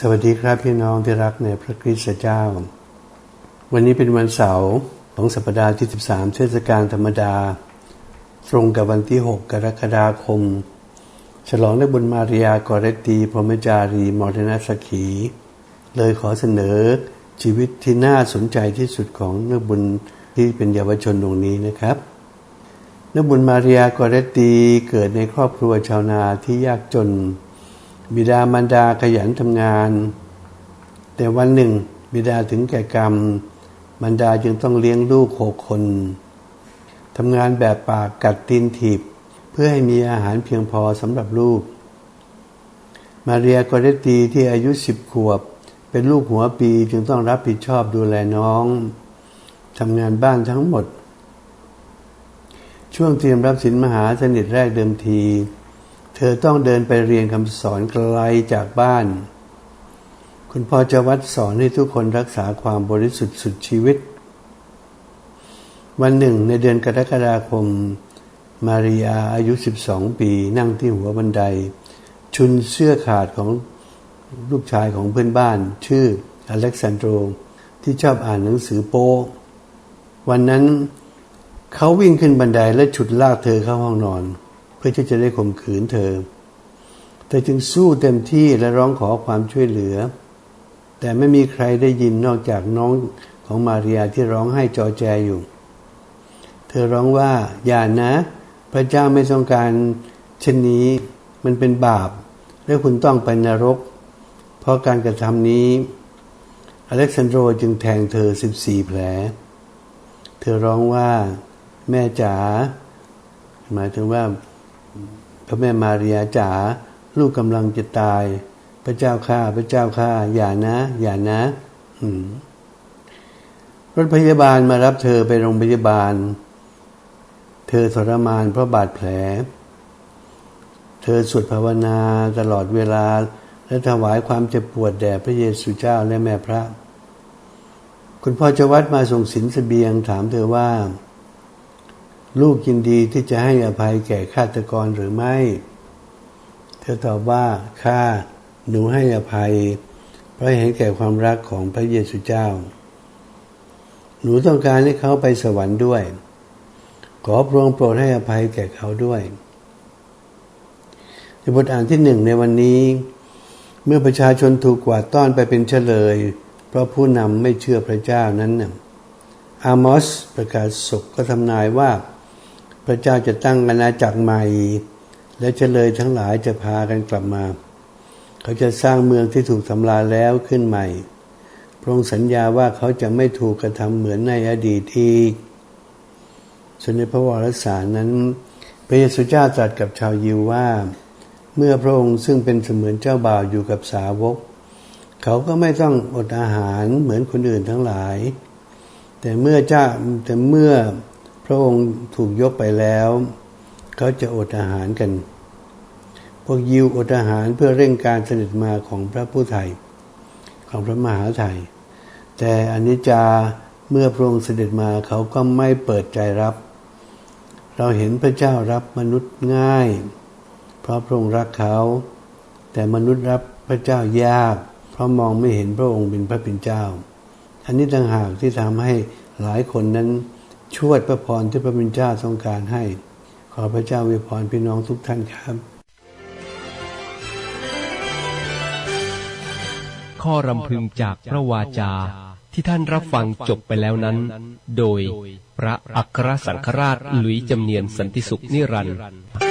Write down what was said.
สวัสดีครับพี่น้องที่รักในพระคริสต์เจ้า วันนี้เป็นวันเสาร์ของสัปดาห์ที่ 13 เทศกาลธรรมดา ตรงกับวันที่ 6 กรกฎาคม ฉลองในบุญมาริยากอเรตตีพรหมจารีมอรณสขี เลยขอเสนอชีวิตที่น่าสนใจที่สุดของนักบุญที่เป็นเยาวชนดวงนี้นะครับนักบุญมาริยากอเรตตีเกิดในครอบครัวชาวนาที่ยากจน บิดามารดาขยันทำงาน แต่วันหนึ่ง บิดาถึงแก่กรรมมารดาจึงต้องเลี้ยงลูกหกคนทำงานแบบปากกัดตีนถีบ เพื่อให้มีอาหารเพียงพอสำหรับลูก มาเรียกอเรตตีที่อายุสิบขวบ เป็นลูกหัวปีจึงต้องรับผิดชอบดูแลน้องทำงานบ้านทั้งหมด ช่วงเตรียมรับสินมหาสนิทแรกเดิมที เธอต้องเดินไปเรียนคำสอนไกลจากบ้าน คุณพ่อจะวัดสอนให้ทุกคนรักษาความบริสุทธิ์สุดชีวิต วันหนึ่งในเดือนกรกฎาคม มาริยาอายุ 12 ปี นั่งที่หัวบันได ชุนเสื้อขาดของลูกชายของเพื่อนบ้าน ชื่ออเล็กซานโดรที่ชอบอ่านหนังสือโป๊วันนั้นเขาวิ่งขึ้นบันไดและฉุดลากเธอเข้าห้องนอน พื่อที่จะได้ข่มขืนเธอ เธอจึงสู้เต็มที่และร้องขอความช่วยเหลือ แต่ไม่มีใครได้ยินนอกจากน้องของมาริยาที่ร้องไห้จอแจอยู่ เธอร้องว่า อย่านะ พระเจ้าไม่ต้องการเช่นนี้มันเป็นบาป และคุณต้องไปนรก เพราะการกระทำนี้ อเล็กซานโดรจึงแทงเธอสิบสี่แผล เธอร้องว่า แม่จ๋าหมายถึงว่า พระแม่มารียาจ๋าลูกกำลังจะตาย พระเจ้าข้าพระเจ้าข้าอย่านะ อย่านะรถพยาบาลมารับเธอไปโรงพยาบาล เธอทรมานเพราะบาดแผล เธอสวดภาวนาตลอดเวลา และถวายความเจ็บปวดแด่พระเยซูเจ้าและแม่พระ คุณพ่อจวัดมาส่งสินสเสบียงถามเธอว่า ลูกยินดีที่จะให้อภัยแก่ฆาตกรหรือไม่ เธอตอบว่าข้าหนูให้อภัย เพราะเห็นแก่ความรักของพระเยซูเจ้า หนูต้องการให้เขาไปสวรรค์ด้วย ขอพระองค์โปรดให้อภัยแก่เขาด้วย ในบทอ่านที่หนึ่งในวันนี้ เมื่อประชาชนถูกกวาดต้อนไปเป็นเฉลย เพราะผู้นำไม่เชื่อพระเจ้านั้นน่ะอามอสประกาศศกก็ทำนายว่า พระเจ้าจะตั้งอาณาจักรใหม่ และเฉลยทั้งหลายจะพากันกลับมา เขาจะสร้างเมืองที่ถูกทำลายแล้วขึ้นใหม่ พระองค์สัญญาว่าเขาจะไม่ถูกกระทำเหมือนในอดีตอีกส่วนในพระวรสารนั้น พระเยซูเจ้าตรัสกับชาวยิวว่า เมื่อพระองค์ซึ่งเป็นเสมือนเจ้าบ่าวอยู่กับสาวก เขาก็ไม่ต้องอดอาหารเหมือนคนอื่นทั้งหลาย แต่เมื่อเจ้าแต่เมื่อ พระองค์ถูกยกไปแล้ว เขาจะอดอาหารกัน พวกยิวอดอาหารเพื่อเร่งการเสด็จมาของพระผู้ไทย ของพระมหาไทย แต่อนิจจาเมื่อพระองค์เสด็จมาเขาก็ไม่เปิดใจรับ เราเห็นพระเจ้ารับมนุษย์ง่าย เพราะพระองค์รักเขา แต่มนุษย์รับพระเจ้ายาก เพราะมองไม่เห็นพระองค์เป็นพระเป็นเจ้า อันนี้ต่างหากที่ทำให้หลายคนนั้น ชวดพระพรที่พระเป็นเจ้าทรงการให้ ขอพระเจ้าอวยพรพี่น้องทุกท่านครับ ข้อรำพึงจากพระวาจาที่ท่านรับฟังจบไปแล้วนั้น โดยพระอัครสังฆราชหลุยจำเนียนสันติสุขนิรันดร์